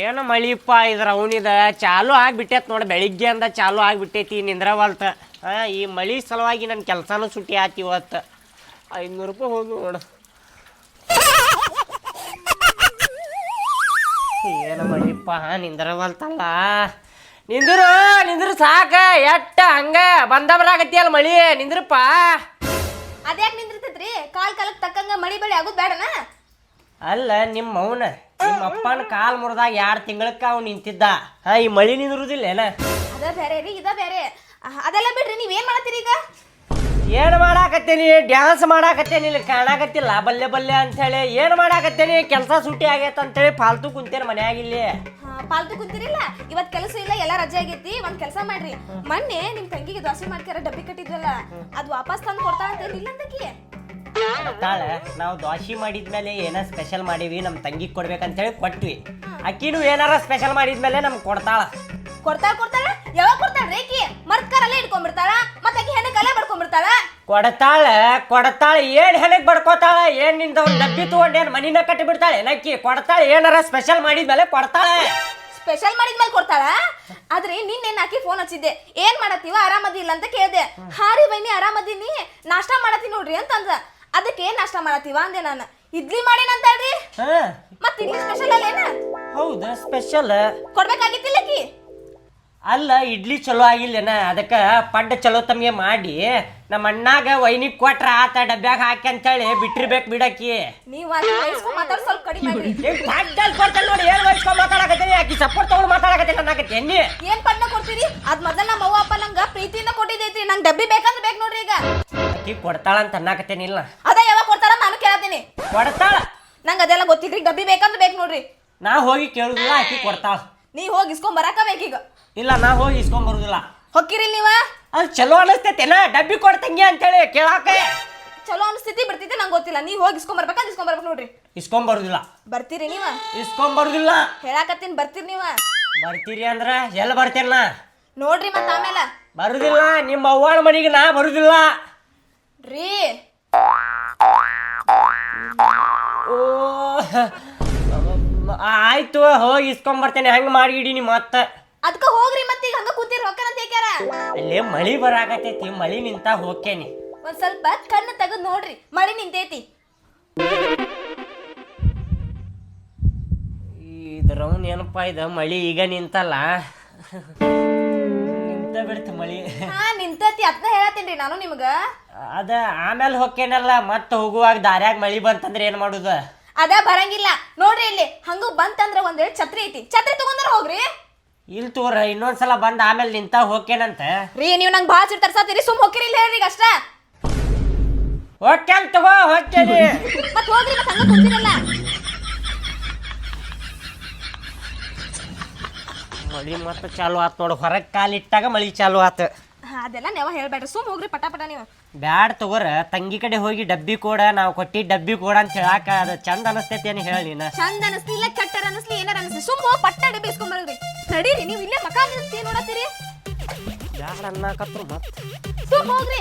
ಏನು ಮಳಿಪ್ಪ ಇದ್ರ ಅವನಿದ? ಚಾಲು ಆಗಿಬಿಟ್ಟೈತೆ ನೋಡಿ ಬೆಳಿಗ್ಗೆ ಅಂದ ಚಾಲು ಆಗಿಬಿಟ್ಟೈತಿ ನಿಂದ್ರವಲ್ತ. ಹಾಂ ಈ ಮಳಿ ಸಲುವಾಗಿ ನನ್ನ ಕೆಲಸನೂ ಸುಟ್ಟಿ ಆತಿ ಇವತ್ತು. ಐನೂರು ರೂಪಾಯಿ ಹೋಗಿ ನೋಡ. ಏನು ಮಳಿಪ್ಪ ನಿಂದ್ರವಲ್ತಲ್ಲ? ನಿಂದ್ರು ನಿಂದ್ರು ಸಾಕ ಎಟ್ಟ ಹಂಗ? ಬಂದ ಬರಾಕತ್ತಿಯಲ್ಲ ಮಳಿ ನಿಂದ್ರಪ್ಪ. ಅದ್ಯಾಕ್ ನಿಂದಿರ್ತೈತ್ರಿ? ಕಾಲ್ ಕಾಲಕ್ಕೆ ತಕ್ಕಂಗ ಮಳಿ ಬಳಿ ಆಗೋದು ಬೇಡನಾ? ಅಲ್ಲ ನಿಮ್ಮ ಮೌನ ನಿಮ್ಮ ಅಪ್ಪನ ಕಾಲ್ ಮುರಿದಾಗ ಎರಡು ತಿಂಗಳಕ್ಕ ಅವ್ನು ನಿಂತಿದ್ದ? ಹಾ ಈ ಮಳಿ ನಿಂದ್ರುದಿಲ್ಲ ಏನ? ಅದ ಬೇರೆ ರೀ ಇದ ಬೇರೆ. ಅದೆಲ್ಲ ಬಿಡ್ರಿ ನೀವೇನ್ ಮಾಡತ್ತೀರಿ ಈಗ? ಏನ್ ಮಾಡಾಕತ್ತೇನಿ? ಡ್ಯಾನ್ಸ್ ಮಾಡಾಕತ್ತೇನಿ ಇಲ್ಲಿ ಕಾಣಾಕತ್ತಿಲ್ಲ. ಬಲ್ಲೆ ಬಲ್ಲೆ ಅಂತೇಳಿ ಏನು ಮಾಡಾಕತ್ತೇನಿ? ಕೆಲಸ ಸುಟ್ಟಿ ಅಂತ ಅಂತೇಳಿ ಫಾಲ್ತು ಕುಂತೇನೆ ಮನ್ಯಾಗ ಇಲ್ಲಿ. ಹಾ, ಪಾಲ್ತು ಕುಂತಿರಿಲ್ಲ? ಇವತ್ ಕೆಲಸ ಇಲ್ಲ ಎಲ್ಲ ರಜೆ ಆಗೈತಿ. ಒಂದ್ ಕೆಲಸ ಮಾಡ್ರಿ. ಮೊನ್ನೆ ನಿಮ್ ತಂಗಿಗೆ ದೋಸೆ ಮಾಡ್ಕ್ಯಾರ ಡಬ್ಬಿ ಕಟ್ಟಿದ್ವಲ್ಲ. ಅದ್ ವಾಪಸ್ ತಂದು ಕೊಡ್ತಾ ಅಂತ ಇಲ್ಲ ಅಂತಕಿ ತಾಳೆ ನಾವು ದ್ವಾಸಿ ಮಾಡಿದ್ಮೇಲೆ ಏನೋ ಸ್ಪೆಷಲ್ ಮಾಡೀವಿ ನಮ್ಮ ತಂಗಿಗೆ ಕೊಡ್ಬೇಕಂತೇಳಿ ಕೊಟ್ವಿ. ಅಕ್ಕಿನೂ ಏನಾರ ಸ್ಪೆಷಲ್ ಮಾಡಿದ್ಮೇಲೆ ನಮ್ಗೆ ಕೊಡ್ತಾಳ. ಕೊಡ್ತಾಳ ಕೊಡ್ತಾಳ? ಯಾವಾಗ ಕೊಡ್ತಾಳ ರೇಕಿ ಮರ್ತ್ಕಾರಲ್ಲೇ ಇಟ್ಕೊಂಡ್ಬಿಡ್ತಾಳ? ಮತ್ತೆ ಅಕ್ಕಿ ಹೆಣಕ್ಕೆ ಕಲೆ ಬಡ್ಕೊಂಡ್ಬಿಡ್ತಾಳ ಕೊಡತಾಳ ಕೊಡತಾಳ ಏನ್ ಹೆಣಕ್ ಬಡ್ಕೋತಾಳ ಏನ್ನಿಂದ ಒಂದ್ ಡಬ್ಬಿ ತಗೊಂಡೇನ್ ಮನಿನ ಕಟ್ಟಿ ಬಿಡ್ತಾಳೆ ನಕ್ಕಿ ಕೊಡ್ತಾಳ ಏನಾರ ಸ್ಪೆಷಲ್ ಮಾಡಿದ್ಮೇಲೆ ಕೊಡ್ತಾಳ. ಸ್ಪೆಷಲ್ ಮಾಡಿದ್ಮೇಲೆ ಕೊಡ್ತಾಳ? ಆದ್ರೆ ನಿನ್ನೆ ಆಕಿ ಫೋನ್ ಹಚ್ಚಿದ್ದೆ. ಏನ್ ಮಾಡತ್ತೀವ? ಆರಾಮದಿಲ್ಲ ಅಂತ ಕೇಳ್ದೆ. ಹಾರಿ ಬೈನಿ ಆರಾಮದಿನಿ. ನಾಷ್ಟಾ ಮಾಡತ್ತೀನಿ ನೋಡ್ರಿ ಅಂತ ಅಂದ ಅದಕ್ಕೆ ಏನ್ ನಾಷ್ಟ ಮಾಡತ್ತೀವ ಅಂದೆ ನಾನು. ಇಡ್ಲಿ ಮಾಡೇನಂತಾಳ್ರಿ ಹಾ. ಮತ್ತೆ ಇಡ್ಲಿ ಸ್ಪೆಷಲ್ ಅಲ್ಲೇನ ಹೌದಾ ಸ್ಪೆಷಲ್ ಕೊಡ್ಬೇಕಾಗಿತ್ತಿಲ್ಲ ಆಕಿ ಅಲ್ಲ ಇಡ್ಲಿ ಚಲೋ ಆಗಿಲ್ಲನ? ಅದಕ್ಕೆ ಪಡ್ಡ ಚಲೋ ತಮಗೆ ಮಾಡಿ ನಮ್ಮ ಅಣ್ಣಾಗ ವೈನಿಗೆ ಕೊಟ್ರ ಆತ ಡಬ್ಬ್ಯಾಗ ಹಾಕಿ ಅಂತೇಳಿ ಬಿಟ್ಟಿರ್ಬೇಕು ಬಿಡಕ್ಕಿ. ನೀವು ಸ್ವಲ್ಪ ಕಡಿಮೆ ಮಾಡ್ರಿ ಏನ್ ಪಡ್ಡಲ್ ಕೊಡ್ತಾನೆ ನೋಡಿ ಏಳು ವಹಿಸ್ಕೊಂಡ್ ಮಾತಾಡಕತ್ತೀನಿ? ಆಕಿ ಸಪೋರ್ಟ್ ತಗೊಂಡು ಮಾತಾಡಕತ್ತೀನಿ ಅನ್ನಕತ್ತಿ ಎನ್ನಿ ಏನ್ ಪಡ್ಡ ಕೊಡ್ತೀರಿ? ಅದ್ ಮೊದಲ ನಮ್ಮ ಅವ್ವ ಅಪ್ಪ ನಂಗ ಪ್ರೀತಿಯಿಂದ ಕೊಟ್ಟಿದ್ದೈತ್ರಿ. ನಂಗೆ ಡಬ್ಬಿ ಬೇಕಂದ್ರೆ ಬೇಕು ನೋಡ್ರಿ ಈಗ. ಆಕಿ ಕೊಡ್ತಾಳ ಅಂತ ಅನ್ನಕತ್ತೀನಿ ಇಲ್ಲ. ಅದ ಯಾವಾಗ ಕೊಡ್ತಾರ ನಾನು ಕೇಳತ್ತೀನಿ ಕೊಡ್ತಾಳ. ನಂಗೆ ಅದೆಲ್ಲ ಗೊತ್ತಿದ್ರಿ ಡಬ್ಬಿ ಬೇಕಂದ್ರೆ ಬೇಕು ನೋಡ್ರಿ. ನಾ ಹೋಗಿ ಕೇಳುದಿಲ್ಲ ಆಕಿ ಕೊಡ್ತಾಳ. ನೀವ್ ಹೋಗಿ ಇಸ್ಕೊಂಡ್ ಬರಾಕ ಬೇಕೀಗ ಇಲ್ಲ ನಾ ಹೋಗಿ ಇಸ್ಕೊಂಡ್ ಬರುದಿಲ್ಲ. ಹೊಕ್ಕಿರಿ ನೀವ? ಅದು ಚಲೋ ಅನಿಸ್ತೈತೇನ ಡಬ್ಬಿ ಕೊಡ್ತಂಗೆ ಅಂತೇಳಿ ಕೇಳಾಕ. ಚಲೋ ಅನಿಸ್ತೈತಿ ಬಿಡ್ತೈತಿ ನಂಗೆ ಗೊತ್ತಿಲ್ಲ. ನೀ ಹೋಗಿ ಇಸ್ಕೊಂಡ್ ಬರ್ಬೇಕ ಇಸ್ಕೊಂಡ್ ಬರ್ಬೇಕು ನೋಡ್ರಿ. ಇಸ್ಕೊಂಡ್ ಬರುದಿಲ್ಲ. ಬರ್ತೀರಿ ನೀವ? ಇಸ್ಕೊಂಡ್ ಬರುದಿಲ್ಲ. ಹೇಳಾಕತ್ತೀನಿ ಬರ್ತೀರಿ ನೀವ? ಬರ್ತೀರಿ ಅಂದ್ರ ಎಲ್ಲಿ ನಾ? ನೋಡ್ರಿ ಮತ್ತ ಆಮೇಲೆ. ಬರುದಿಲ್ಲ ನಿಮ್ಮ ಅವ್ವಾಳ ಮನೆಗೆ ನಾ ಬರುದಿಲ್ಲ. ರೀ. ಓ ಆಯ್ತು ಹೋಗಿ ಇಸ್ಕೊಂಬರ್ತೇನೆ ಹಂಗ ಮಾಡಿಡಿ ನೀ ಮತ್ತ ಅದಕ್ಕ ಹೋಗ್ರಿ ಮತ್ತೆ ಈಗ ಹಂಗ ಕೂತಿರ್ ಹೊಕ್ಕನಂತ ಹೇಳ್ಯಾರ ಅಲ್ಲೇ ಮಳಿ ಬರಾಕತೈತಿ ಮಳಿ ನಿಂತ ಹೋಗ್ತೇನಿ ಒಂದ್ ಸ್ವಲ್ಪ ಕಣ್ಣು ತೆಗೆದ್ ನೋಡ್ರಿ ಮಳಿ ನಿಂತೈತಿ. ಇದ್ರವ್ನ ಏನಪ್ಪ ಇದು? ಮಳಿ ಈಗ ನಿಂತಲ್ಲ. ನಿಂತ ಬಿಡ್ತು ಮಳಿ. ಹಾ ನಿಂತೈತಿ ಅದ್ನ ಹೇಳತ್ತೀನ್ರಿ ನಾನು ನಿಮ್ಗ. ಅದ ಆಮೇಲೆ ಹೊಕ್ಕೇನಲ್ಲ ಮತ್ತೆ ಹೋಗುವಾಗ ದಾರ್ಯಾಗ ಮಳಿ ಬಂತಂದ್ರೆ ಏನ್ ಮಾಡುದ? ಅದ ಬರಂಗಿಲ್ಲ. ನೋಡ್ರಿ ಇಲ್ಲಿ ಹಂಗು ಬಂತಂದ್ರ ಒಂದ್ ಛತ್ರಿ ಐತಿ. ಛತ್ರಿ ತಗೊಂಡ್ರ ಹೋಗ್ರಿ. ಇಲ್ ತೋರ ಇನ್ನೊಂದ್ಸಲ ಬಂದ ಆಮೇಲೆ ನಿಂತ ಹೋಗ್ಕೇನಂತ ರೀ ನೀವ್ ನಂಗೆ ಭಾಳ ಚಿಟ್ ತರ್ಸಾತೀರಿ ಸುಮ್ ಹೋಗಿರಿ ಇಲ್ಲಿ ಹೇಳ್ರಿ ಈಗ ಅಷ್ಟ. ಅಂತ ತಗೋ ಹೋಗ್ತೇನಿ ಮತ್ ಹೋಗ್ರಿ ಮತ್ ಹಂಗ ಕುಂತಿರಲ್ಲ ಮಳಿ ಮತ್ತೆ ಚಾಲು ಆತ್ ನೋಡು ಹೊರಗೆ ಕಾಲಿಟ್ಟಾಗ ಮಳಿ ಚಾಲು ಆತ. ಹಾ, ಅದೆಲ್ಲ ನೆವ ಹೇಳ್ಬೇಡ್ರಿ. ಸುಮ್ ಹೋಗ್ರಿ ಪಟ ಪಟ ನೀವು. ಬ್ಯಾಡ್ ತಗೋರ ತಂಗಿ ಕಡೆ ಹೋಗಿ ಡಬ್ಬಿ ಕೊಡ ನಾವು ಕೊಟ್ಟಿ ಡಬ್ಬಿ ಕೊಡ ಅಂತ ಹೇಳಾಕ ಅದು ಚಂದ ಅನಸ್ತೈತಿ ಏನು ಹೇಳಿ ನೀನ? ಚಂದ ಅನಸ್ಲಿ ಇಲ್ಲ ಚಟ್ಟರ್ ಅನಸ್ಲಿ ಏನಾರ ಅನಸ್ಲಿ. ಸುಮ್ ಹೋಗ್ ಪಟ್ಟ ಡಬ್ಬಿ ಇಸ್ಕೊಂಡ್ ಬರೋದ್ರಿ. ನಡೀರಿ ನೀವು ಇಲ್ಲೇ ಮಕ ನಿಂತಿ ನೋಡತ್ತೀರಿ. ಬ್ಯಾಡ ಅನ್ನಕತ್ರು ಮತ್? ಸುಮ್ ಹೋಗ್ರಿ.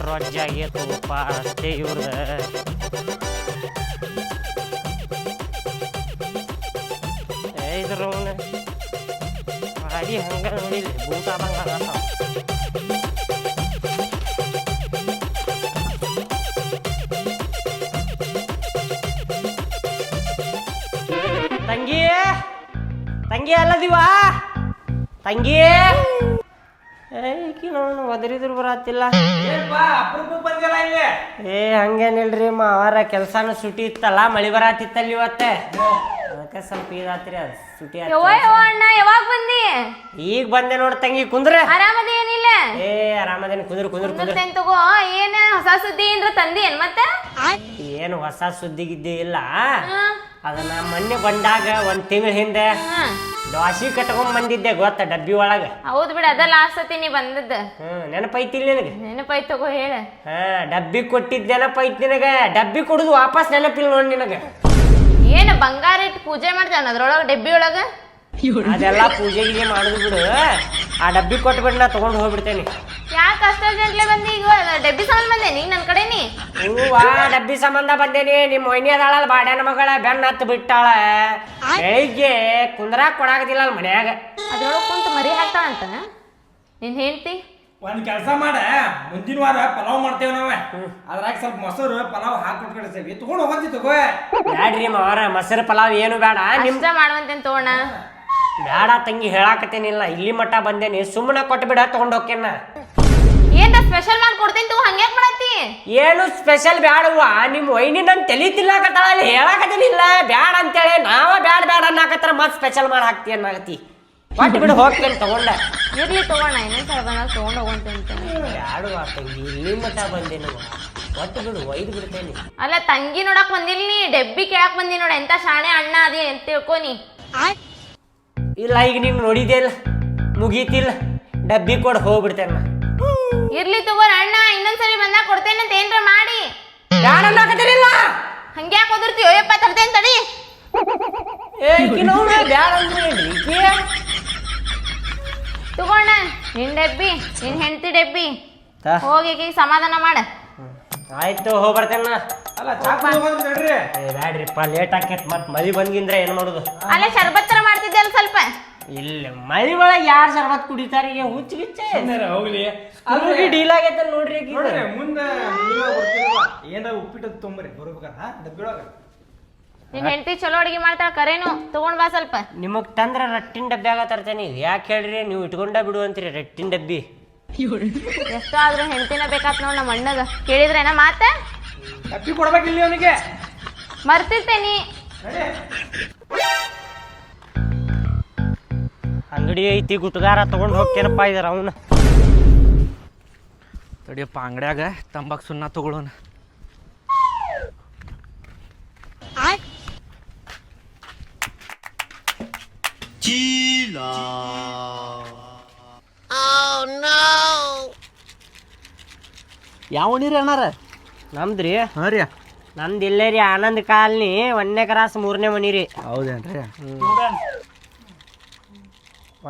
ಏನ್ ರೊಜ್ಜ ಆಗೈತಪ್ಪ ಅಷ್ಟೇ ಇವ್ರದ ಇದ್ರ ಗಾಡಿ ಹಂಗ ನೋಡಿಲ್ಲ ಬೂಟ್ ಆದಂಗ ಆಗತ್ತಾವ. ತಂಗಿ ತಂಗಿ ಅಲ್ಲದಿವಾ ತಂಗಿ ಏಕಿ ನೋಡು ಒದರಿದ್ರು ಬರತ್ತಿಲ್ಲ. ಏ ಹಂಗೇನಿಲ್ರಿ ಅವರ ಕೆಲ್ಸಾನು ಸುಟಿ ಇತ್ತಲ್ಲ ಮಳಿ ಬರಾತಿತ್ತಲ್ಲ ಇವತ್ತೆ. ಅದಕ್ಕೆ ಸ್ವಲ್ಪ ಇದಾತ್ರಿ ಅದು ಸುಟಿ ಆತ್. ಯವ್ವ ಯವ್ವ ಅಣ್ಣ ಯಾವಾಗ ಬಂದಿ? ಈಗ ಬಂದೆ ನೋಡ್ ತಂಗಿ ಕುಂದ್ರೆ. ಆರಾಮದಿ ಏನಿಲ್ಲ ಏ ಆರಾಮದೇನಿ ಕುಂದ್ರ ಕುಂದ್ರ ಕುಂದ್ರ ತಗೋ ಏನ ಹೊಸ ಸುದ್ದಿ ಏನ್ರ ತಂದಿ ಏನ್ ಮತ್ತ? ಏನು ಹೊಸ ಸುದ್ದಿ ಗಿದ್ದಿ ಇಲ್ಲ ಅದನ್ನ ಮೊನ್ನೆ ಬಂದಾಗ ಒಂದ್ ತಿಂಗಳ ಹಿಂದೆ ದ್ವಾಸಿ ಕಟ್ಕೊಂಡ್ ಬಂದಿದ್ದೆ ಗೊತ್ತ ಡಬ್ಬಿ ಒಳಗ? ಹೌದ್ ಬಿಡ ಅದ ಲಾಸ್ಟ್ ಸತಿ ನೀ ಬಂದದ್ದು. ನೆನಪೈತಿ ಇಲ್ಲ ನಿನಗೆ? ನೆನಪಾಯ್ತು ತಗೋ ಹೇಳ. ಹಾ ಡಬ್ಬಿ ಕೊಟ್ಟಿದ್ದೆ ನೆನಪೈತಿ ನಿನಗ? ಡಬ್ಬಿ ಕೊಡುದು ವಾಪಸ್ ನೆನಪಿಲ್ಲ ನೋಡಿ ನಿನಗ. ಏನ್ ಬಂಗಾರ ಇಟ್ಟು ಪೂಜೆ ಮಾಡ್ತಾನ ಅದ್ರೊಳಗ ಡಬ್ಬಿ ಒಳಗ? ಅದೆಲ್ಲ ಪೂಜೆ ಗೀಜೆ ಮಾಡುದು ಬಿಡು. ಆ ಡಬ್ಬಿ ಕೊಟ್ಬಿಟ್ಟು ನಾ ತಗೊಂಡು ಹೋಗ್ಬಿಡ್ತೇನೆ. ಯಾಕೆ ಅಷ್ಟ ಜಂಟ್ಲೆ ಬಂದಿ ಈಗ ಡಬ್ಬಿ ಸಂಬಂಧ ಬಂದೆ ನೀ ನನ್ನ ಕಡೆನಿ? ಹೂವಾ ಡಬ್ಬಿ ಸಂಬಂಧ ಬಂದೇನಿ. ನಿಮ್ಮ ಮೊಯ್ನಿ ಅದಾಳಲ್ಲ ಬಾಡ್ಯಾನ ಮಗಳ ಬೆನ್ನ ಹತ್ತು ಬಿಟ್ಟಾಳ. ಬೆಳಿಗ್ಗೆ ಕುಂದ್ರಾಕ್ ಕೊಡಾಗದಿಲ್ಲ ಅಲ್ಲ ಮನ್ಯಾಗ. ಅದ್ರೊಳಗೆ ಕುಂತು ಮರಿ ಹಾಕ್ತಾಳಂತ ನೀನ್ ಹೇಳ್ತಿ ಒಂದ್ ಕೆಲಸ ಮಾಡ. ಮುಂದಿನ ವಾರ ಪಲಾವ್ ಮಾಡ್ತೇವೆ ನಾವ. ಅದ್ರಾಗ ಸ್ವಲ್ಪ ಮೊಸರು ಪಲಾವ್ ಹಾಕ್ಬಿಟ್ಟು ಕಳಿಸ್ತೇವೆ ತಗೊಂಡು ಹೋಗಿ ತಗೋ. ಬ್ಯಾಡ್ರಿ ಮಾರ ಮೊಸರು ಪಲಾವ್ ಏನು ಬೇಡ. ನಿಮ್ದ ಮಾಡುವಂತೆ ಮಾಡುವಂತೇನ್ ತಗೋಣ. ಬೇಡ ತಂಗಿ ಹೇಳಾಕತ್ತೇನಿಲ್ಲ. ಇಲ್ಲಿ ಮಟ್ಟ ಬಂದೇನಿ. ಸುಮ್ಮನೆ ಕೊಟ್ಬಿಡ ಬಿಡ ತಗೊಂಡೋಕೇನ ಏನ್ರ ಸ್ಪೆಷಲ್ ಮಾಡಿ ಕೊಡ್ತೀನಿ ತೂ ಹಂಗ್ಯಾಕ್ ಮಾಡತ್ತಿ? ಏನು ಸ್ಪೆಷಲ್ ಬ್ಯಾಡವ್ವ ನಿಮ್ಮ ವೈನಿ ನನ್ ತಲಿ ತಿನ್ನಾಕತ್ತಾಳ ಅಲ್ಲಿ ಹೇಳಾಕತ್ತೇನಿಲ್ಲ. ಬ್ಯಾಡ ಅಂತೇಳಿ ನಾವ ಬ್ಯಾಡ ಬ್ಯಾಡ ಅನ್ನಕತ್ತಾರ ಮತ್ ಸ್ಪೆಷಲ್ ಮಾಡಿ ಹಾಕ್ತಿ ಅನ್ನಕತ್ತಿ. ಕೊಟ್ಟು ಬಿಡು ಹೋಗ್ತೇನೆ ತಗೊಂಡ. ಇರ್ಲಿ ತಗೋಣ ಏನೇನು ಬಂದಾಗ ತಗೊಂಡ್ ತಂಗಿ ಇಲ್ಲಿ ಮಟ್ಟ ಬಂದೇನು ಕೊಟ್ಟು ಬಿಡು ಒಯ್ದು ಬಿಡ್ತೇನೆ. ಅಲ್ಲ ತಂಗಿ ನೋಡಕ್ ಬಂದಿಲ್ಲ ನೀ ಡೆಬ್ಬಿ ಕೇಳಕ್ ಬಂದಿ ನೋಡ. ಎಂತ ಶಾಣೆ ಅಣ್ಣ ಅದೇ ಅಂತ ತಿಳ್ಕೊನಿ ಇಲ್ಲ ಈಗ ನೀನು ನೋಡಿದ್ಯಲ್ಲ ಮುಗೀತಿಲ್ಲ. ಡಬ್ಬಿ ಕೊಡ್ ಹೋಗ್ಬಿಡ್ತೇನೆ ನಾ. ಇರ್ಲಿ ತಗೋರ ಅಣ್ಣ ಇನ್ನೊಂದ್ಸರಿ ಬಂದಾಗ ಕೊಡ್ತೇನೆ ಅಂತ ಏನ್ರ ಮಾಡಿ. ಬ್ಯಾಡ ಅನ್ನಕತ್ತೀರಿಲ್ಲ ಹಂಗ್ಯಾಕ್ ಓದಿರ್ತೀವಿ ಯಪ್ಪ ತರ್ತೇನೆ ತಡಿ. ಏ ಬ್ಯಾಡ ಅಂದ್ರೆ ಏನ್ರಿ? ತಗೋಣ ನಿನ್ ಡಬ್ಬಿ ನಿನ್ ಹೆಂಡತಿ ಡಬ್ಬಿ. ತಾ. ಹೋಗಿ ಈಕಿಗ್ ಸಮಾಧಾನ ಮಾಡ. ಆಯ್ತು ಹೋಗ್ಬರ್ತೇನೆ ನಾ. ಅಲ್ಲ ಚಾಕ್ ಹೋಗಂದ್ರಿ ನಡ್ರಿ. ಏ ಬ್ಯಾಡ್ರಿಪ್ಪ ಲೇಟ್ ಆಕೇತ್ ಮತ್ ಮಳಿ ಬಂದಿಂದ್ರೆ ಏನ್ ಮಾಡುದು? ಅಲ್ಲೇ ಶರ್ಬತ್ತರ ಮಾಡ್ತಿದ್ದೆ ಅಲ್ಲ ಸ್ವಲ್ಪ. ಇಲ್ಲ ಮಳಿ ಒಳಗೆ ಯಾರು ಶರ್ಬತ್ ಕುಡಿತಾರ? ಈಗ ಹುಚ್ಚ ಗಿಚ್ಚ. ಸುಮ್ನಿರು, ಹೋಗ್ಲಿ. ಅದ್ರಿಗೆ ಡೀಲ್ ಆಗೈತೆ ನೋಡ್ರಿ ಆಕಿದು. ನೋಡ್ರಿ ಮುಂದೆ ಮುಂದಿನ ವಾರ ಬರ್ತೀರಲ್ಲ ಏನಾರ ಉಪ್ಪಿಟ್ಟು ತೊಂಬರಿ ನಿನ್ ಹೆಂಡತಿ ಚಲೋ ಅಡಿಗೆ ಮಾಡ್ತಾಳ ಕರೇನು ತಗೊಂಡ್ ಬಾ ಸ್ವಲ್ಪ. ನಿಮಗ್ ತಂದ್ರ ರಟ್ಟಿನ ಡಬ್ಬ್ಯಾಗ ತರ್ತೇನೆ. ಯಾಕೆ ಹೇಳ್ರಿ ನೀವು ಇಟ್ಕೊಂಡ ಬಿಡು ಅಂತೀರಿ ರಟ್ಟಿನ ಡಬ್ಬಿ. ಎಷ್ಟೋ ಆದ್ರೂ ಹೆಂಡತಿನ ಬೇಕಾತ್ ನೋಡ್ ನಮ್ಮ ಅಣ್ಣಗ. ಕೇಳಿದ್ರೇನ ಮಾತ? ಡಬ್ಬಿ ಕೊಡ್ಬೇಕಿಲ್ಲ ಅವನಿಗೆ? ಮರ್ತಿರ್ತೇನಿ. ಅಂಗಡಿ ಐತಿ ಗುಟ್ಗಾರ ತಗೊಂಡು ಹೋಗ್ತೇನಪ್ಪ ಇದಾರ ಅವನ. ತಡಿಯಪ್ಪ ಅಂಗಡ್ಯಾಗ ತಂಬಾಕು ಸುಣ್ಣ ತಗೊಳ್ಳೋಣ ಯಾವ ನೀರು ಅಣ್ಣಾರ? ನಮ್ದ್ರಿ? ಹಾಂ ರೀ. ನಮ್ದು ಇಲ್ಲೇ ರೀ ಆನಂದ್ ಕಾಲನಿ ಒಂದನೇ ಕ್ರಾಸ್ ಮೂರನೇ ಮನಿ ರೀ. ಹೌದೇನ್ರಿ?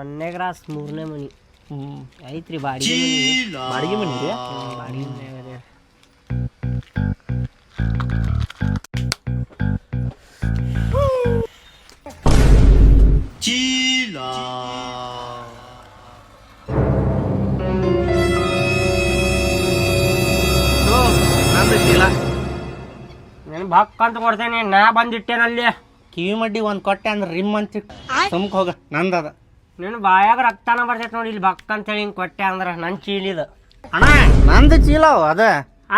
ಒಂದನೇ ಕ್ರಾಸ್ ಮೂರನೇ ಮನಿ. ಹ್ಞೂ ಐತ್ರಿ ಬಾಡಿಗೆ ಮನಿ. ಬಾಡಿಗೆ ಮನೆ ರೀ? ಬಾಡಿಗೆ ಮನ್ಯಾಗ ರೀ. ಭಕ್ ಅಂತ ಕೊಡ್ತೇನೆ ನಾ ಬಂದಿಟ್ಟೇನಲ್ಲಿ. ಕಿವಿ ಮಡ್ಡಿ ಒಂದು ಕೊಟ್ಟೆ ಅಂದ್ರೆ ರಿಮ್ ಅಂತ ಸುಮ್ಕ ಹೋಗ ನಂದದ. ನೀನು ಬಾಯಾಗ ರಕ್ತನ ಬರ್ತೈತೆ ನೋಡಿ ಇಲ್ಲಿ ಭಕ್ ಅಂತೇಳಿ ಹಿಂಗೆ ಕೊಟ್ಟೆ ಅಂದ್ರೆ ನನ್ನ ಚೀಲಿದ. ಅಣ್ಣ ನಂದು ಚೀಲ ಅವ ಅದ.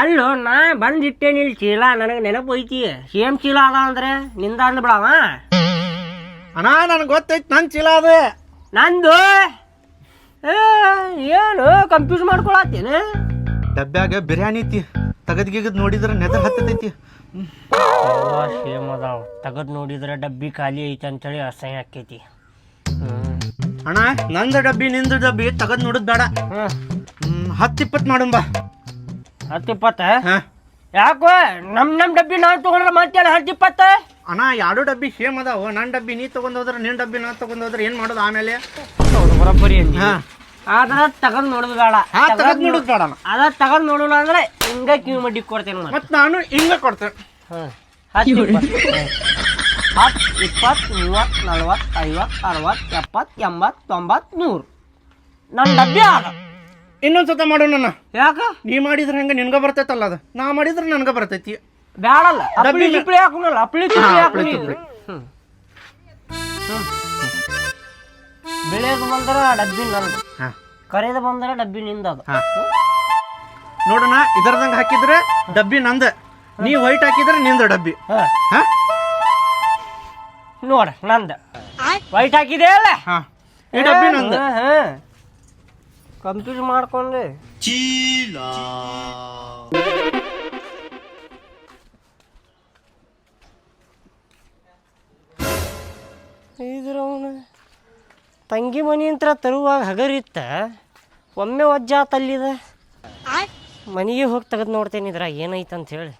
ಅಲ್ಲೋ ನಾ ಬಂದಿಟ್ಟೇನಿ ಇಲ್ಲಿ ಚೀಲ ನನಗೆ ನೆನಪು ಐತಿ. ಸೇಮ್ ಚೀಲ ಅದ ಅಂದ್ರೆ ನಿಂದ ಅಂದ್ಬಿಡವ ಅಣ್ಣ ನನಗೆ ಗೊತ್ತೈತಿ ನನ್ನ ಚೀಲ ಅದ. ನಂದು? ಏ, ಏನು ಕನ್ಫ್ಯೂಸ್ ಮಾಡ್ಕೊಳತ್ತೇನೆ? ಡಬ್ಬ್ಯಾಗ ಬಿರಿಯಾನಿ ಐತಿ ತಗದ್ ಗಿಗದ್ ನೋಡಿದ್ರೆ ನೆದರ್ ಹತ್ತೈತಿ ಸೇಮ್ ಅದಾವ. ತೆಗದ್ ನೋಡಿದ್ರೆ ಡಬ್ಬಿ ಖಾಲಿ ಐತಿ ಅಂತೇಳಿ ಅಸಹ್ಯ ಆಕೈತಿ. ಅಣ್ಣ ನಂದು ಡಬ್ಬಿ ನಿಂದು ಡಬ್ಬಿ ತಗದ್ ನೋಡುದ್ ಬೇಡ. ಹತ್ತು ಇಪ್ಪತ್ತು ಮಾಡೋಣ ಬಾ. ಹತ್ತು ಇಪ್ಪತ್ತ ಯಾಕೋ? ನಮ್ ನಮ್ ಡಬ್ಬಿ ನಾವು ತಗೊಂಡ್ರೆ ಮತ್ತೆ ಹತ್ತು ಇಪ್ಪತ್ತ ಅಣ್ಣ ಎರಡು ಡಬ್ಬಿ ಸೇಮ್ ಅದಾವ? ನನ್ನ ಡಬ್ಬಿ ನೀ ತಗೊಂಡ್ ಹೋದ್ರೆ ನಿನ್ನ ಡಬ್ಬಿ ನಾ ತಗೊಂಡ್ ಹೋದ್ರೆ ಏನ್ ಮಾಡೋದು ಆಮೇಲೆ? ಬರೋಬ್ಬರಿ ಹಾ. ಆದ್ರ ತಗೊಂಡ್ ನೋಡುದು ಬೇಡ. ಹಾ ತಗದ್ ನೋಡುದ್ ಬೇಡ ಅಣ್ಣ ಅದ ತಗೊಂಡ್ ನೋಡೋಣ ಅಂದ್ರೆ ಹಿಂಗ ಕಿವಿ ಮಡ್ಡಿ ಕೊಡ್ತೇನೆ ಮತ್ತೆ. ಮತ್ ನಾನು ಹಿಂಗ ಕೊಡ್ತೇನೆ. ಹತ್ತು ಇಪ್ಪತ್ತು ಮೂವತ್ತು ನಲ್ವತ್ತು ಐವತ್ತು ಅರವತ್ತು ಎಪ್ಪತ್ತು ಎಂಬತ್ತು ತೊಂಬತ್ತು ನೂರು. ನನ್ನ ಡಬ್ಬಿ ಆದ. ಇನ್ನೊಂದ್ ಸತ ಮಾಡೋಣ ಯಾಕ? ನೀ ಮಾಡಿದ್ರೆ ಹೆಂಗ ನಿನ್ಗ ಬರ್ತೈತಲ್ಲ ಅದ. ನಾ ಮಾಡಿದ್ರೆ ನನ್ಗ ಬರ್ತೈತಿ. ಬೇಡಲ್ಲ ಚಿಪ್ಳಿ ಹಾಕೋಣಲ್ಲ ಅಪ್ಳಿ ಚಿಪ್ಳಿ ಹಾ, ಹಾಕೋಣ. ಬೆಳೆದು ಬಂದ್ರ ಡಬ್ಬಿ ನಂದು ಹಾ. ಕರೆದು ಬಂದ್ರ ಡಬ್ಬಿ ನಿಂದ ಅದು. ನೋಡೋಣ ಇದರ್ದಂಗ ಹಾಕಿದ್ರೆ ಡಬ್ಬಿ ನಂದ. ನೀ ವೈಟ್ ಹಾಕಿದ್ರೆ ನಿಂದ ಡಬ್ಬಿ. ಹಾ. ಹಾಂ? ನೋಡ ನಂದ. ವೈಟ್ ಹಾಕಿದೆ ಅಲ್ಲ? ಹಾ. ಈ ಡಬ್ಬಿ ನಂದ. ಕಂಪ್ಯೂಸ್ ಮಾಡ್ಕೊಂಡೆ. ಇದ್ರ ಅವನು ತಂಗಿ ಮನೆಯಂತ್ರ ತರುವಾಗ ಹಗರಿತ್ತ, ಒಮ್ಮೆ ಒಜ್ಜಾತಲ್ಲಿದ ಮನೆಗೆ ಹೋಗಿ ತೆಗೆದು ನೋಡ್ತೇನೆ ಇದ್ರ ಏನೈತೆ ಅಂತ ಹೇಳಿ.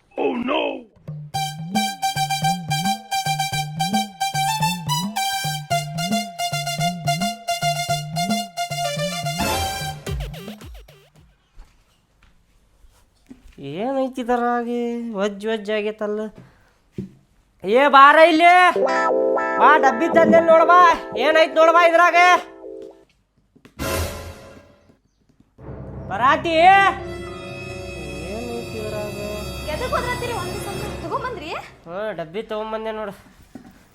ಏನೈತಿ ಒಜ್ಜ ಒಜ್ಜ ಆಗೈತಲ್ಲ. ಏ ಬಾರ ಇಲ್ಲೇ! ಬಾ ಡಬ್ಬಿ ತಂದೆ ನೋಡ್ಬಾ. ಏನಾಯ್ತು ನೋಡ್ಬಾ ಇದ್ರಾಗ? ಇದ್ರಾಗ? ಎದಕ್ ಹೋದ್ರತ್ತೀರಿ ಒಂದ್ ದಿವಸ ತಗೊಂಬಂದ್ರಿ? ಹ್ಞೂ ಡಬ್ಬಿ ತಗೊಂಬಂದೆ ನೋಡು.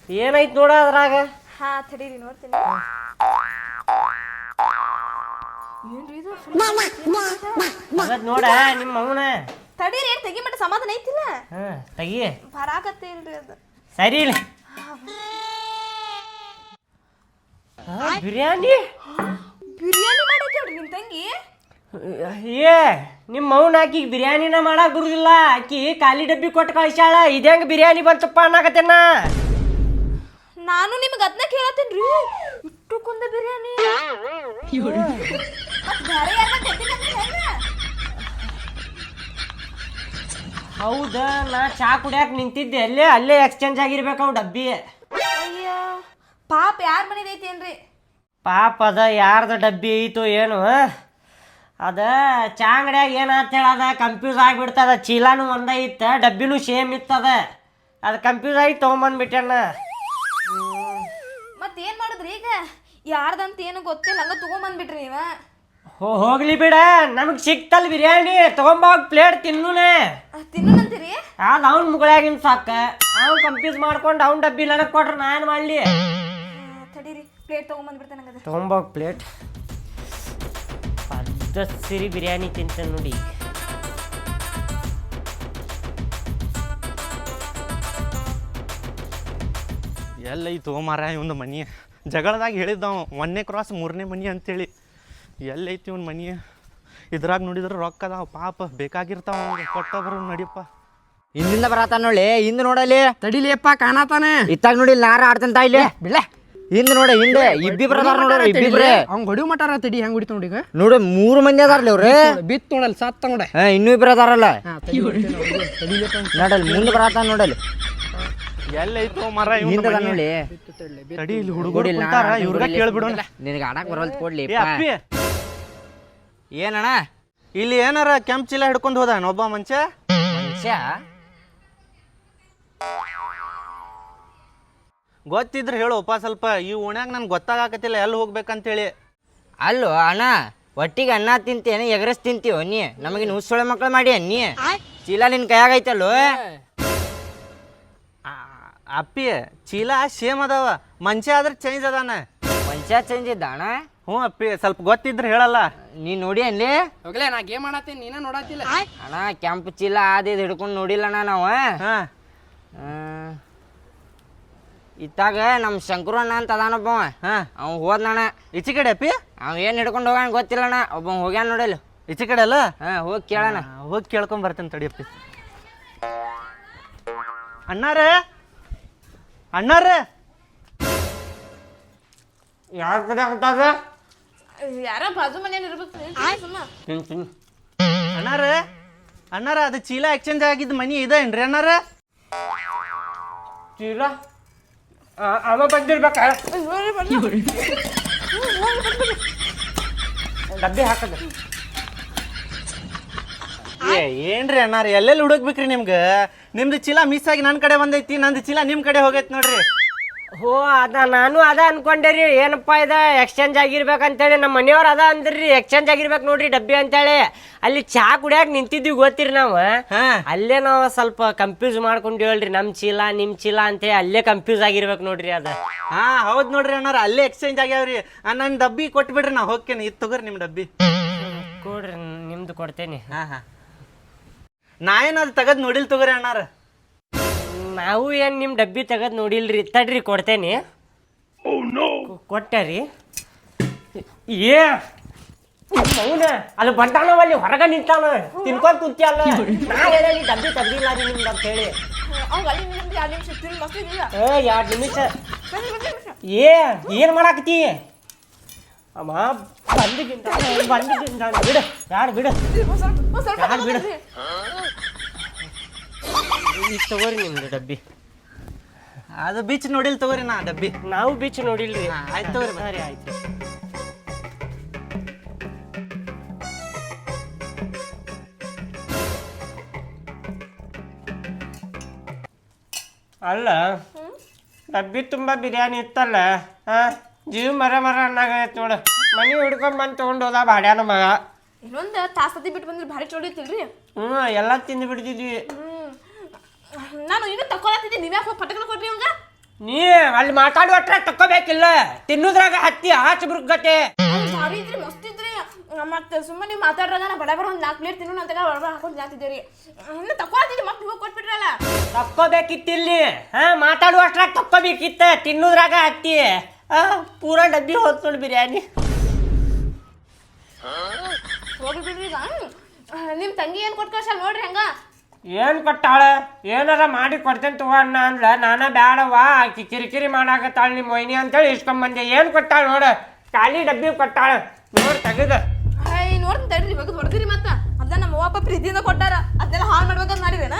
ಏನಾಯ್ತು ನೋಡ ಅದ್ರಾಗ? ಹಾ ತಡೀರಿ ನೋಡ್ತೀನಿ. ಏನ್ರಿ ಇದು? ಅದ್ ನೋಡ ನಿಮ್ಮ ಅವನ ತಡೀರಿ ಏನ್ ತೆಗಿ ಮಟ್ಟ ಸಮಾಧಾನ ಐತಿಲ್ಲ. ಹಾ ತೆಗಿ. ಬರಾಕತ್ತೆ ಇಲ್ರಿ ಅದು. ಸರಿ ಇಲ್ಲ. ಬಿರಿಯಾನಿ? ಬಿರಿಯಾನಿ ಮಾಡಾಕೇಳ್ರಿ ನಿಮ್ ತಂಗಿ. ಏ ನಿಮ್ಮ ಮೌನ ಆಕಿಗೆ ಬಿರಿಯಾನಿನ ಮಾಡಕ್ ಬರುದಿಲ್ಲ. ಆಕಿ ಖಾಲಿ ಡಬ್ಬಿ ಕೊಟ್ಟು ಕಳಿಸ್ಯಾಳ. ಇದ್ಯಾಂಗ ಬಿರಿಯಾನಿ ಬಂತಪ್ಪ ಅನ್ನಕತ್ತೇನ? ನಾನು ನಿಮ್ಗೆ ಅದನ್ನ ಕೇಳತ್ತೇನ್ರಿ. ಇಟ್ಟು ಕುಂದ ಬಿರಿಯಾನಿ. ಹೌದಾ? ನಾ ಚಾ ಕುಡಿಯಾಕ ನಿಂತಿದ್ದೆ. ಅಲ್ಲೇ ಅಲ್ಲೇ ಎಕ್ಸ್ಚೇಂಜ್ ಆಗಿರ್ಬೇಕು ಅವು ಡಬ್ಬಿ. ಅಯ್ಯ. ಪಾಪ ಯಾರ ಮನೇದೈತೇನ್ರಿ ಪಾಪ ಅದ ಯಾರ್ದ ಡಬ್ಬಿ ಐತೋ ಏನು. ಅದ ಚಾ ಅಂಗಡ್ಯಾಗ ಏನಂತ ಹೇಳದ ಕನ್ಫ್ಯೂಸ್ ಆಗಿಬಿಡ್ತದ ಚೀಲಾನು ಒಂದ ಇತ್ತ ಡಬ್ಬಿನೂ ಸೇಮ್ ಇತ್ತದ ಅದು. ಕನ್ಫ್ಯೂಸ್ ಆಗಿ ತೊಗೊಂಬಂದ್ಬಿಟ್ಟೆನ ಮತ್ತೆ ಏನ್ ಮಾಡುದ್ರಿ ಈಗ? ಯಾರ್ದಂತ ಏನು ಗೊತ್ತಿಲ್ಲ ಹಂಗ ತಗೊಂಬಂದ್ಬಿಟ್ರಿ ಇವ. ಹೋ ಹೋಗ್ಲಿ ಬಿಡ ನಮಗ್ ಸಿಕ್ತಲ್ ಬಿರಿಯಾನಿ ತಗೊಂಬ ಪ್ಲೇಟ್ ತಿನ್ನೂನೆ. ಅಹ್, ಅದು ಅವ್ನ ಮುಗಳಾಗಿನ್ ಸಾಕ. ಅವ್ನು ಕನ್ಫ್ಯೂಸ್ ಮಾಡ್ಕೊಂಡು ಅವ್ನ ಡಬ್ಬಿ ನನಗೆ ಕೊಟ್ರ ನಾನು ಮಾಡ್ಲಿ. ಪ್ಲೇಟ್ ತಗೊಂಬಂದ್ಬಿಡ್ತೇನೆ ನಂಗದ ತಗೊಂಬೋಗ್ ಪ್ಲೇಟ್ ಪದ್ಧತ್ ಸಿರಿ ಬಿರಿಯಾನಿ ತಿಂತೇನೆ ನೋಡಿ ಎಲ್ಲೈತು ಮಾರ ಇವನು ಮನಿ. ಜಗಳದಾಗ ಹೇಳಿದ್ದವ ಒಂದನೇ ಕ್ರಾಸ್ ಮೂರನೇ ಮನಿ ಅಂತೇಳಿ. ಎಲ್ಲೈತಿ ಇವ್ನ ಮನಿ. ಇದ್ರಾಗ ನೋಡಿದ್ರೆ ರೊಕ್ಕ ಅದಾವ ಪಾಪ ಬೇಕಾಗಿರ್ತಾವ ಕೊಟ್ಟೋಗ್ರು ಕೊಟ್ಟ ಬರೋ ನಡಿಯಪ್ಪ. ಹಿಂದಿಂದ ಬರತಾನ ನೋಡಿ ಹಿಂದ್ ನೋಡಲಿ ತಡಿಲಿಯಪ್ಪ ಕಾಣತಾನೆ ಇತ್ತಾಗ ನೋಡಿ ನಾರ ಆಡ್ತಂತ ಇಲ್ಲಿ ಬಿಳೆ ಹಿಂದ್ ನೋಡ ಹಿಂದೆ ಇಬ್ಬಿಬ್ರ ಅದಾರ ನೋಡ್ರಿ ಇಬ್ಬಿಬ್ರೆ. ಅವ್ನ್ ಹೊಡಿ ಮಟಾರ ತಡಿ ಹೆಂಗ್ ಹೊಡಿತ ನೋಡಿ ಈಗ. ನೋಡು ಮೂರು ಮಂದಿ ಅದಾರ್ಲಿ ಅವ್ರೆ ಬಿತ್ ನೋಡಲ್ ಸತ್ತ ನೋಡ ಹಾ ಇನ್ನೂ ಇಬ್ರು ಅದಾರಲ್ಲ ನೋಡಲ್ ಮುಂದೆ ಬರತಾನ ನೋಡಲಿ ಎಲ್ಲೈತು ಮರ ಹಿಂದ ಅದಾನ ನೋಡಿ. ತಡಿ ಇಲ್ಲಿ ಹುಡುಗರು ಕುಂತಾರ ನಾನ್ ಕೇಳ್ಬಿಡೋಣ. ನಿನಗೆ ಆಡಕ್ ಬರಲ್ತ್ ಕೊಡ್ಲಿ ಏನಣ್ಣ ಇಲ್ಲಿ ಏನಾರ ಕೆಂಪ್ ಚೀಲ ಹಿಡ್ಕೊಂಡು ಹೋದ ಒಬ್ಬ ಮನುಷ್ಯ? ಮನುಷ್ಯ? ಗೊತ್ತಿದ್ರೆ ಹೇಳೋಪ್ಪ ಸ್ವಲ್ಪ. ಈ ಓಣ್ಯಾಗ ನನ್ಗೆ ಗೊತ್ತಾಗಕತ್ತಿಲ್ಲ ಎಲ್ಲಿ ಹೋಗ್ಬೇಕಂತೇಳಿ. ಅಲ್ಲೋ ಅಣ್ಣ ಒಟ್ಟಿಗೆ ಅನ್ನ ತಿಂತೇನೆ ಎಗರಸ್ ತಿಂತೀವ ನೀ? ನಮಗೆ ನುಸ್ಸೊಳೆ ಮಕ್ಳು ಮಾಡಿ ನೀ? ಚೀಲ ನಿನ್ ಕೈಯಾಗೈತಲ್ಲೋ ಅಪ್ಪಿ ಚೀಲ ಸೇಮ್ ಅದಾವ. ಮಂಚ ಆದ್ರೆ ಚೇಂಜ್ ಅದಾನ. ಮಂಚ ಚೇಂಜ್ ಇದ್ದ ಅಣ್ಣ? ಹ್ಞೂ ಅಪ್ಪಿ ಸ್ವಲ್ಪ ಗೊತ್ತಿದ್ರೆ ಹೇಳಲ್ಲ. ನೀ ನೋಡಿ ಅಲ್ಲಿ ಹೋಗ್ಲೇ ನಾ ಗೇಮ್ ಮಾಡತ್ತೀನಿ ನೀನ ನೋಡತ್ತಿಲ್ಲ. ಅಣ್ಣ ಕೆಂಪು ಚೀಲ ಆದ ಇದು ಹಿಡ್ಕೊಂಡು ನೋಡಿಲ್ಲಣ್ಣ ನಾವು. ಹಾ. ಇತ್ತಾಗ ನಮ್ಮ ಶಂಕರಣ್ಣ ಅಣ್ಣ ಅಂತ ಅದಾನೊಬ್ಬ ಹಾಂ ಅವ ಹೋದ್ನಣ್ಣ. ಈಚೆ ಕಡೆ ಅಪ್ಪಿ? ಅವ ಏನು ಹಿಡ್ಕೊಂಡು ಹೋಗ್ಯಾನ ಗೊತ್ತಿಲ್ಲಣ್ಣ. ಒಬ್ಬ ಹೋಗ್ಯಾನ ನೋಡಲ್ಲ ಈಚೆ ಕಡೆ ಅಲ್ಲ? ಹೋಗ್ ಹೋಗಿ ಕೇಳಣ ಹೋಗಿ ಕೇಳ್ಕೊಂಡ್ ಬರ್ತೇನೆ ತಡಿಯಪ್ಪಿ ಅಣ್ಣಾರ? ಅಣ್ಣಾರ? ಯಾರ ಕಡೆ ಅಂತಾರ ಯಾರ ಬಾಜು ಮನೆ ಇರ್ಬೇಕು ಸುಮ್ಮ ತಿನ್ ತಿನ್ ಅಣ್ಣಾರ? ಅಣ್ಣಾರ ಅದು ಚೀಲ ಎಕ್ಸ್ಚೇಂಜ್ ಆಗಿದ್ದ ಮನಿ ಇದೇನ್ರಿ ಅಣ್ಣಾರ? ಚೀಲ? ಅವ ಬಂದಿರ್ಬೇಕ? ಡಬ್ಬಿ ಹಾಕದ. ಏ, ಏನ್ರಿ ಅಣ್ಣಾರಿ, ಎಲ್ಲೆಲ್ಲಿ ಹುಡುಕ್ಬೇಕ್ರಿ ನಿಮ್ಗೆ? ನಿಮ್ದು ಚೀಲ ಮಿಸ್ ಆಗಿ ನನ್ನ ಕಡೆ ಬಂದೈತಿ, ನಂದು ಚೀಲ ನಿಮ್ಮ ಕಡೆ ಹೋಗೈತಿ ನೋಡ್ರಿ. ಹೋ ಅದ ನಾನು ಅದ ಅನ್ಕೊಂಡೆ ರೀ. ಏನಪ್ಪ ಇದ? ಎಕ್ಸ್ಚೇಂಜ್ ಆಗಿರ್ಬೇಕಂತೇಳಿ ನಮ್ಮ ಮನೆಯವ್ರು ಅದ ಅಂದ್ರಿ. ಎಕ್ಸ್ಚೇಂಜ್ ಆಗಿರ್ಬೇಕು ನೋಡ್ರಿ ಡಬ್ಬಿ ಅಂತೇಳಿ. ಅಲ್ಲಿ ಚಾ ಕುಡಿಯಾಕ ನಿಂತಿದ್ವಿ ಗೊತ್ತಿರಿ ನಾವು. ಅಲ್ಲೇ ನಾವು ಸ್ವಲ್ಪ ಕನ್ಫ್ಯೂಸ್ ಮಾಡ್ಕೊಂಡು ಹೇಳ್ರಿ. ನಮ್ಮ ಚೀಲ ನಿಮ್ಮ ಚೀಲ ಅಂತೇಳಿ ಅಲ್ಲೇ ಕನ್ಫ್ಯೂಸ್ ಆಗಿರ್ಬೇಕು ನೋಡ್ರಿ ಅದ. ಹಾ ಹೌದ್ ನೋಡ್ರಿ ಅಣ್ಣಾರ ಅಲ್ಲೇ ಎಕ್ಸ್ಚೇಂಜ್ ಆಗ್ಯಾವ್ರಿ. ನನ್ನ ಡಬ್ಬಿ ಕೊಟ್ಬಿಡ್ರಿ ನಾ ಹೋಗ್ತೇನೆ. ಇದು ತಗೋರಿ ನಿಮ್ಮ ಡಬ್ಬಿ. ಕೊಡ್ರಿ ನಿಮ್ದು ಕೊಡ್ತೇನೆ. ಹಾ ಹಾ. ನಾ ಏನದು ತೆಗದ್ ನೋಡಿಲ್ ತಗೋರಿ ಅಣ್ಣಾರ ನಾವು ಏನು ನಿಮ್ಮ ಡಬ್ಬಿ ತೆಗೆದು ನೋಡಿಲ್ರಿ ತಡ್ರಿ ಕೊಡ್ತೇನೆ. ಕೊ- ಕೊಟ್ಟರಿ ಏ ಅವನ ಅಲ್ಲಿ ಬಂಟಾನವ ಅಲ್ಲಿ ಹೊರಗೆ ನಿಂತಾನ? ತಿನ್ಕೊಂಡು ಕುಂತಿಯಲ್ಲ ಅಲ್ಲ ಹೇಳಿ ಡಬ್ಬಿ ತೆಗ್ದಿಲ್ಲ ರೀ ನಿಮ್ದು ಅಂತ ಹೇಳಿ. ಏ ಎರಡು ನಿಮಿಷ. ಏ ಏನು ಮಾಡಾಕತಿ ಅಮ್ಮ ಬಂದು ತಿಂತಾನೆ ಬಿಡು ಯಾರು ಬಿಡು. ಯಾರು ಸ್ವಲ್ಪ ಒಂದ್ ಸ್ವಲ್ಪ ಬಿಡು? ಈಗ ತಗೋರಿ ನಿಮ್ದು ಡಬ್ಬಿ. ಅದು ಬೀಚ್ ನೋಡಿಲ್ಲ ತಗೋರಿ ನಾ ಡಬ್ಬಿ. ನಾವು ಬೀಚ್ ನೋಡಿಲ್ರಿ. ಆಯ್ತು ತಗೋರಿ ಸರಿ ಆಯ್ತು. ಅಲ್ಲ ಡಬ್ಬಿ ತುಂಬ ಬಿರಿಯಾನಿ ಇತ್ತಲ್ಲ ಹಾ? ಜೀವ ಮರ ಮರ ಅನ್ನಾಗೈತೆ ನೋಡು. ಮನೆ ಹಿಡ್ಕೊಂಡ್ ಬಂದು ತೊಗೊಂಡು ಹೋದ ಬಾಡ್ಯಾನ ಮಗ. ಇನ್ನೊಂದು ತಾಸದಿ ಬಿಟ್ಟು ಬಂದ್ರೆ ಭಾರಿ ಚಲೋ ಇತ್ತಿಲ್ರಿ? ಹ್ಞೂ ಎಲ್ಲ ತಿಂದು ಬಿಡ್ತಿದ್ವಿ. ನಾನು ಇನ್ನೂ ತಕೊಳತ್ತಿದ್ದೆ ನೀವ್ಯಾಕೆ ಹೋಗಿ ಪಟಕನ ಕೊಟ್ರಿ ಅವಂಗ ನೀ ಅಲ್ಲಿ ಮಾತಾಡುವಟ್ರ ತಕ್ಕೋಬೇಕಿಲ್ಲ. ತಿನ್ನುದ್ರಾಗ ಹತ್ತಿ ಆಚೆ ಬುರ್ಗತೆ ಸಾರಿ ಭಾರಿ ಇದ್ರಿ ಮಸ್ತ್ ಇದ್ರಿ. ಮತ್ತೆ ಸುಮ್ಮನೆ ನೀವು ಮಾತಾಡ್ರಾಗ ನಾ ಬಡ ಬಡ ಒಂದು ನಾಲ್ಕು ಪ್ಲೇಟ್ ತಿನ್ನು ಅಂತ ಬಡ ಹಾಕೊಂಡು ಜಾತಿದ್ದೀರಿ ಇನ್ನು ತಕೊಳತ್ತಿದ್ದೆ ಮತ್ತೆ ಹೋಗಿ ಕೊಟ್ಬಿಟ್ರಲ್ಲ ತಕ್ಕೋಬೇಕಿತ್ತಿಲ್ಲಿ. ಹಾ ಮಾತಾಡುವಷ್ಟ್ರಾಗ ತಕ್ಕೋಬೇಕಿತ್ತ. ತಿನ್ನುದ್ರಾಗ ಹತ್ತಿ. ಆ ಪೂರಾ ಡಬ್ಬಿ ಹೋತ್ ನೋಡಿ ಬಿರಿಯಾನಿ. ಹೋಗಿ ಬಿಡ್ರಿ ಈಗ ನಿಮ್ಮ ತಂಗಿ ಏನು ಕೊಟ್ಟು ಕಳ್ಸಲ್ಲ ನೋಡ್ರಿ ಹಂಗ? ಏನ್ ಕೊಟ್ಟಾಳೆ? ಏನಾರ ಮಾಡಿ ಕೊಡ್ತೇನೆ ತಗೋ ಅಣ್ಣ ಅಂದ್ಲ. ನಾನ ಬ್ಯಾಡವ್ವ ಆಕಿ ಕಿರಿಕಿರಿ ಮಾಡಾಕತ್ತಾಳ ನಿಮ್ಮ ಮೊಯ್ನಿ ಅಂತೇಳಿ ಇಸ್ಕೊಂಬಂದೆ ಏನು ಕೊಟ್ಟಾಳ ನೋಡ. ಖಾಲಿ ಡಬ್ಬಿ ಕೊಟ್ಟಾಳ. ನೋಡ್ ತೆಗದ. ಅಯ್ಯ ನೋಡ್ತೀನಿ ತಡ್ರಿ ಇವಾಗ ಹೊಡೆದಿರಿ ಮತ್ತೆ. ಅದ ನಮ್ಮ ಅವ್ವಪ್ಪ ಪ್ರೀತಿಯಿಂದ ಕೊಟ್ಟಾರ. ಅದನ್ನೆಲ್ಲ ಹಾಳು ಮಾಡ್ಬೇಕಂತ ಮಾಡಿದೇನ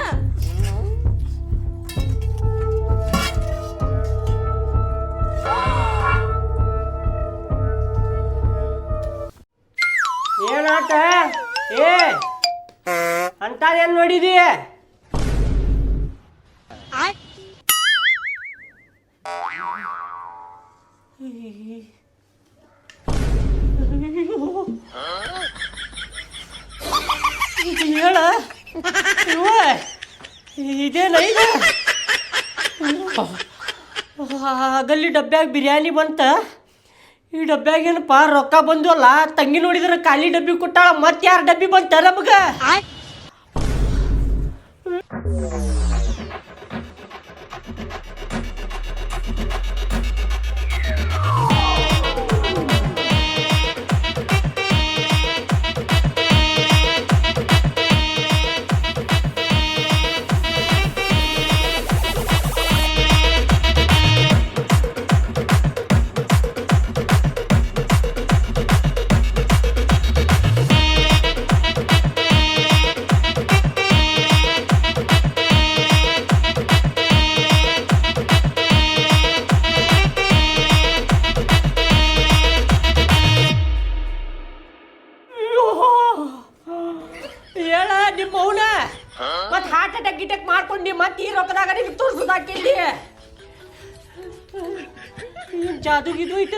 ಏನಾತ? ಏ ಅಂತ ಏನ್ ನೋಡಿದಿ ಹೇಳ ಇದೇನ ಇದು ಗಲ್ಲಿ ಡಬ್ಬ್ಯಾಗ ಬಿರಿಯಾನಿ ಬಂತ ಈ ಡಬ್ಬ್ಯಾಗೇನಪ್ಪ ರೊಕ್ಕ ಬಂದ್ವಲ್ಲ ತಂಗಿ ನೋಡಿದ್ರೆ ಖಾಲಿ ಡಬ್ಬಿ ಕೊಟ್ಟಾಳ ಮತ್ತೆ ಯಾರ ಡಬ್ಬಿ ಬಂತ ನಮಗ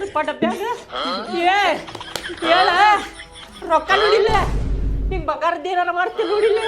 ಇಪ್ಪ ಡಬ್ಬ್ಯಾಗ ಏ ಹೇಳ? ರೊಕ್ಕ ನೋಡಿಲ್ಲ. ನಿಮ್ಮ ಬಂಗಾರದ್ದು ಏನಾರ ಮಾಡ್ತೀನಿ ನೋಡಿಲ್ಲ.